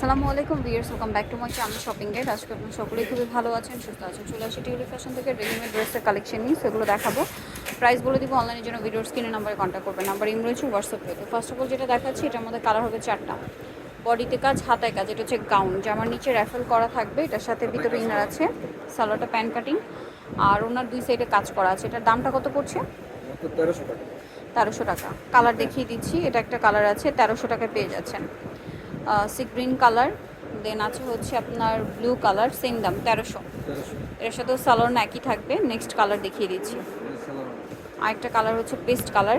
আসসালামু আলাইকুম viewers welcome back to my channel shopping guide আজকে আপনারা সকলেই খুবই ভালো আছেন সুস্থ আছেন। চলে আসি টিউলি ফ্যাশন থেকে রেডিমেড ড্রেসের কালেকশন নিয়ে সেগুলো দেখাবো। প্রাইস বলে দিব অনলাইনের জন্য ভিডিওর স্ক্রিনে নাম্বারে কন্ট্যাক্ট করবেন। নাম্বার ইম রয়েছে হোয়াটসঅ্যাপ রয়েছে ফার্স্ট অফ অল যেটা দেখাচ্ছি এটার মধ্যে কালার হবে চারটা। বডিতে কাজ হাতায় কাজ এটা হচ্ছে গাউন জামার নিচে র্যাফেল করা থাকবে এটার সাথে ভিতরে ইনার আছে সালোয়ারটা প্যান্ট কাটিং আর ওনার দুই সাইডে কাজ করা আছে। এটার দামটা কত পড়ছে? তেরোশো টাকা। তেরোশো টাকা। কালার দেখিয়ে দিচ্ছি এটা একটা কালার আছে তেরোশো টাকায় পেয়ে যাচ্ছেন। সি গ্রিন কালার দেন আছে হচ্ছে আপনার ব্লু কালার সেম দাম তেরোশো। এর সাথেও সালোয়ার একই থাকবে নেক্সট কালার দেখিয়ে দিচ্ছি। আরেকটা কালার হচ্ছে পেস্ট কালার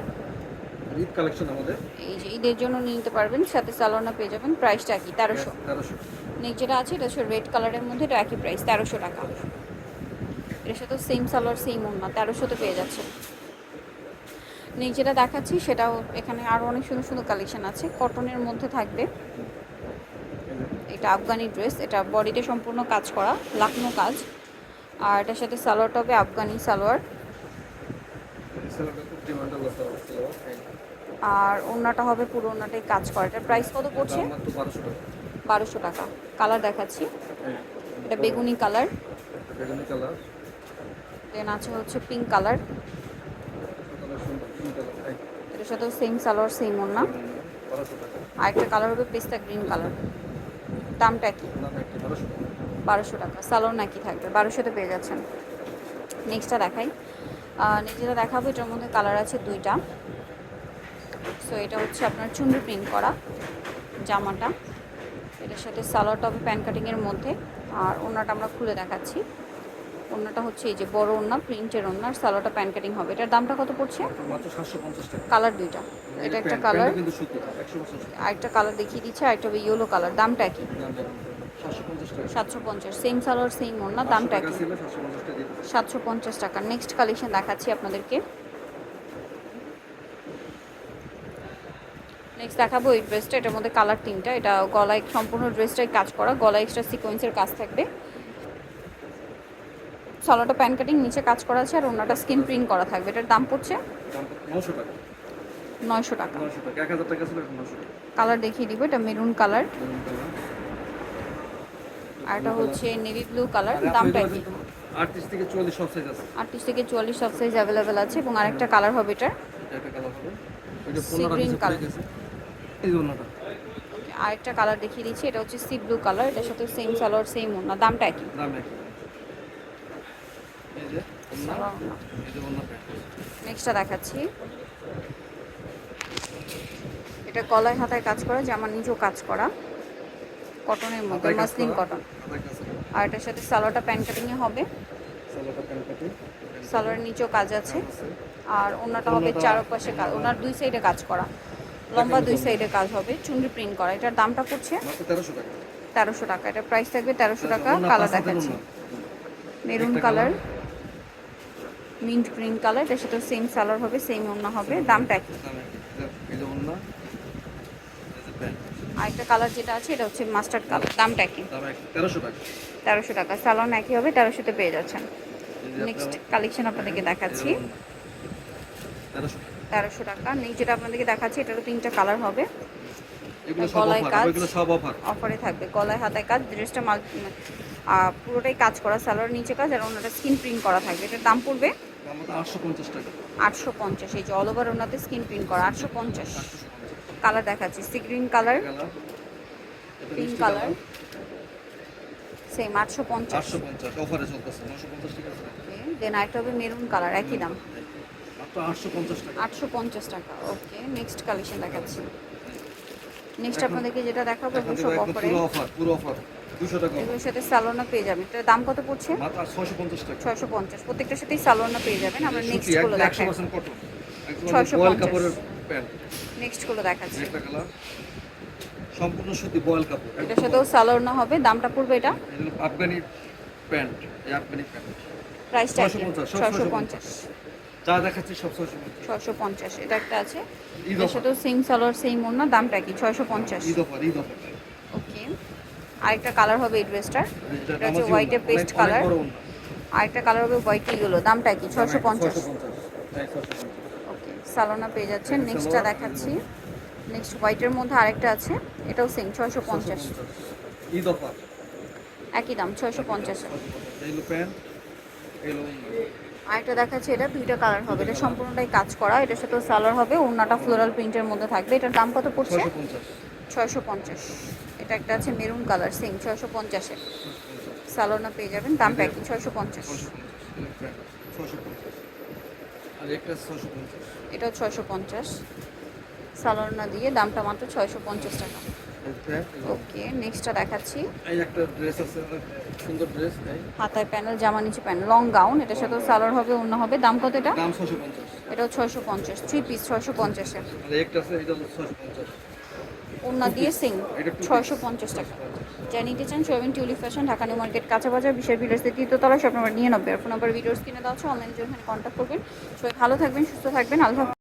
ঈদ কালেকশন আমাদের। এই যে ঈদের জন্য নিয়ে নিতে পারবেন সাথে সালোয়ার পেয়ে যাবেন প্রাইসটা একই তেরোশো। নেক্সট যেটা আছে এটা হচ্ছে রেড কালারের মধ্যে এটা একই প্রাইস তেরোশো টাকা। এর সাথেও সেম সালোয়ার সেম ওনা তেরোশোতে পেয়ে যাচ্ছে নেক্সট যেটা দেখাচ্ছি সেটাও এখানে আরও অনেক সুন্দর সুন্দর কালেকশন আছে। কটনের মধ্যে থাকবে। এটা আফগানি ড্রেস, এটা বডিতে সম্পূর্ণ কাজ করা, লাকনো কাজ। আর এটার সাথে সালোয়ারটা হবে আফগানি সালোয়ার। আর ওড়নাটা হবে পুরো ওড়নাটাই কাজ করা। এটার প্রাইস কত পড়ছে? বারোশো টাকা। কালার দেখাচ্ছি। এটা বেগুনি কালার দেন আছে হচ্ছে পিঙ্ক কালার এটার সাথেও সেম সালোয়ার সেম টাকা আরেকটা কালার হবে পেস্তা গ্রিন কালার দামটা কি? বারোশো টাকা? সালোয়ার নাকি থাকবে? বারোশোতে পেয়ে যাচ্ছেন নেক্সটটা দেখাই। নেক্সটটা দেখাবো এটার মধ্যে কালার আছে দুইটা। সো এটা হচ্ছে আপনার চুন্ডু প্রিন্ট করা জামাটা। এটার সাথে সালোয়ারটা হবে প্যান কাটিংয়ের মধ্যে। আর ওনাটা আমরা খুলে দেখাচ্ছি। ওড়নাটা হচ্ছে এই যে বড় ওড়না প্রিন্টের ওড়না আর সালোয়ারটা প্যান কাটিং হবে। এটার দামটা কত পড়ছে? কালার দুইটা। এটা একটা কালার। আরেকটা কালার দেখিয়ে দিচ্ছে আরেকটা হবে ইয়েলো কালার। দামটা কি? সাতশো পঞ্চাশ সেম সালোয়ার সেম ওড়না দামটা কি? সাতশো পঞ্চাশ টাকা নেক্সট কালেকশন দেখাচ্ছি আপনাদেরকে। নেক্সট দেখাবো এই ড্রেসটা এটার মধ্যে কালার তিনটা। এটা গলায় সম্পূর্ণ ড্রেসটাই কাজ করা। গলায় এক্সট্রা সিকোয়েন্সের কাজ থাকবে। সলোটা প্যান কাটিং নিচে কাজ করা আছে আর ওনাটা স্কিন প্রিন্ট করা থাকবে। এটার দাম পড়ছে? নশো টাকা। নয়শো টাকা। কালার দেখিয়ে দিব এটা মেরুন কালার। আর এটা হচ্ছে নেভি ব্লু কালার। দামটা কি আটত্রিশ থেকে চুয়াল্লিশ সব সাইজ আছে। আটত্রিশ থেকে চুয়াল্লিশ সব সাইজ অ্যাভেলেবেল আছে এবং আরেকটা কালার হবে এটার। এটা একটা কালার আরেকটা কালার দেখিয়ে দিচ্ছি এটা হচ্ছে সি ব্লু কালার এটার সাথে সেম সালোয়ার সেম ওনা দামটা একই। দাম একই এই যে ওন্না, এই যে ওন্না প্যান্ট নেক্সটটা দেখাচ্ছি। এটা গলায় হাতায় কাজ করা জামার নিচেও কাজ করা। কটনের মধ্যে মাসলিন কটন। আর এটার সাথে সালোয়ারটা প্যান্ট কাটিংয়ে হবে। সালোয়ারের নিচেও কাজ আছে। আর ওনাটা হবে চারপাশে কাজ ওনার দুই সাইডে কাজ করা। লম্বা দুই সাইডে কাজ হবে চুনরি প্রিন্ট করা। এটার দামটা পড়ছে মাত্র 1300 টাকা। তেরোশো টাকা। এটার প্রাইস থাকবে তেরোশো টাকা কালার দেখাচ্ছি। Maroon colour. Mint green colour এটার সাথে সেম সালোয়ার হবে সেম ওড়না হবে দামটা একই। যে আরেকটা কালার যেটা আছে এটা হচ্ছে মাস্টার্ড কালার দামটা একই, 1300 টাকা। তেরোশো টাকা সালোয়ার একই হবে তেরোশোতে পেয়ে যাচ্ছেন নেক্সট কালেকশন আপনাদেরকে দেখাচ্ছি। 1300 টাকা। তেরোশো টাকা নেক্সট যেটা আপনাদেরকে দেখাচ্ছি এটারও তিনটা কালার হবে গলায় কাজ। অফার থাকবে গলায় হাতায় কাজ ড্রেসটা মাল পুরোটাই কাজ করা সালোয়ার নিচে কাজ আর ওনাটা স্কিন প্রিন্ট করা থাকবে এটার দাম পড়বে দাম হতো 850 টাকা। আটশো পঞ্চাশ এই যে অল ওভার ওনাতে স্কিন প্রিন্ট করা আটশো পঞ্চাশ। কালার দেখাচ্ছি sea green colour pink colour same আটশো পঞ্চাশ। 850 অফারে চলতেছে 950 টাকা আছে। দেন আরেকটা হবে মেরুন কালার একই দাম। মাত্র 850 টাকা। আটশো পঞ্চাশ টাকা ওকে নেক্সট কালেকশন দেখাচ্ছি। নেক্সট আপনাদেরকে যেটা দেখাবো একদম অফারে পুরো অফার পুরো অফার 200 টাকা offer। এগুলোর সাথে সালোনা পেয়ে যাবেন। এটার দাম কত পড়ছে? মাত্র 650 টাকা। ছয়শো পঞ্চাশ। প্রত্যেকটার সাথেই সালোনা পেয়ে যাবেন। আমরা নেক্সটগুলো দেখাই। 100% কটন একদম 650 বয়েল কাপড়ের প্যান্ট নেক্সটগুলো দেখাচ্ছি। একটা কালার সম্পূর্ণ সুতি বয়েল কাপড় এটার সাথেও সালোনা হবে। দামটা পড়বে এটা? আফগানি প্যান্ট আফগানি প্যান্ট প্রাইসটা 650, ছয়শো পঞ্চাশ যা দেখাচ্ছি সব ছয়শো ছয়শো পঞ্চাশ। এটা একটা আছে। অফার। সাথেও সেম সালোয়ার সেম ওড়না। দামটা কি? ছয়শো পঞ্চাশ Eid offer Eid offer okay আরেকটা কালার হবে এই ড্রেসটার এটা হচ্ছে হোয়াইটে পেস্ট কালার আরেকটা কালার হবে হোয়াইট ইয়েলো দামটা কি? ছয়শো পঞ্চাশ। ওকে সালোনা পেয়ে যাচ্ছেন। এটা নেক্সটটা দেখাচ্ছি। নেক্সট হোয়াইটের মধ্যে আরেকটা আছে। এটাও সেম ছয়শো পঞ্চাশ। একই দাম ছয়শো পঞ্চাশে। আরেকটা দেখাচ্ছে এটা দুইটা কালার হবে। এটা সম্পূর্ণটাই কাজ করা। এটার সাথে সালোয়ার হবে। ওড়নাটা ফ্লোরাল প্রিন্টের মধ্যে থাকবে। এটার দাম কত পড়ছে? ছয়শো পঞ্চাশ। এটা একটা আছে মেরুন কালার সেম ছয়শো পঞ্চাশের সালোনা পেয়ে যাবেন দাম একই ছয়শো পঞ্চাশ। এটাও ছয়শো পঞ্চাশ। সালোনা দিয়ে দামটা মাত্র ছয়শো পঞ্চাশ টাকা। ওকে নেক্সটটা দেখাচ্ছি। হাতায় প্যানেল জামা নিচে প্যানেল লং গাউন এটার সাথে সালোয়ার হবে অন্য হবে। দাম কত এটা? দাম 650 এটাও থ্রি পিস 650 পঞ্চাশের ওনা দিয়ে সিং, ছয়শো পঞ্চাশ টাকা। যা নিতে চান soybean Tuli fashion, Dhaka new market, কাঁচা বাজার বিশাল তৃতীয় তলায় সব নম্বর নিয়ে নব্বই আর ফোন নাম্বার ভিডিওস কিনে দাও অনলাইন জন্য কন্ট্যাক্ট করবেন। সবাই ভালো থাকবেন, সুস্থ থাকবেন, আল্লাহ